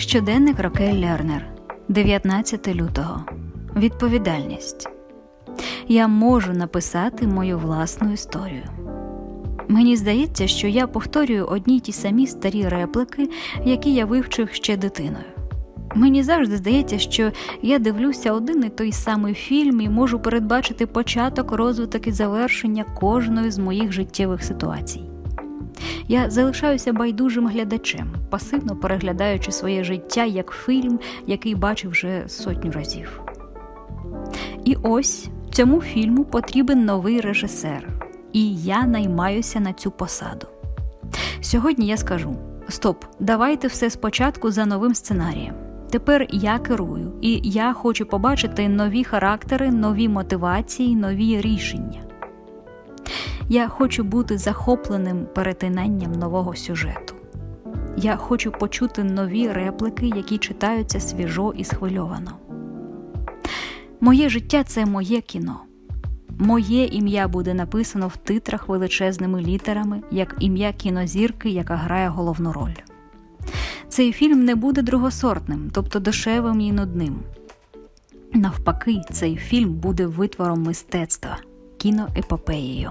Щоденник Рокель Лернер, 19 лютого. Відповідальність. Я можу написати мою власну історію. Мені здається, що я повторюю одні й ті самі старі реплики, які я вивчив ще дитиною. Мені завжди здається, що я дивлюся один і той самий фільм і можу передбачити початок, розвиток і завершення кожної з моїх життєвих ситуацій. Я залишаюся байдужим глядачем, пасивно переглядаючи своє життя як фільм, який бачив вже сотню разів. І ось цьому фільму потрібен новий режисер, і я наймаюся на цю посаду. Сьогодні я скажу: стоп, давайте все спочатку за новим сценарієм. Тепер я керую, і я хочу побачити нові характери, нові мотивації, нові рішення. Я хочу бути захопленим перетинанням нового сюжету. Я хочу почути нові реплики, які читаються свіжо і схвильовано. Моє життя це моє кіно. Моє ім'я буде написано в титрах величезними літерами, як ім'я кінозірки, яка грає головну роль. Цей фільм не буде другосортним, тобто дешевим і нудним. Навпаки, цей фільм буде витвором мистецтва, кіноепопеєю.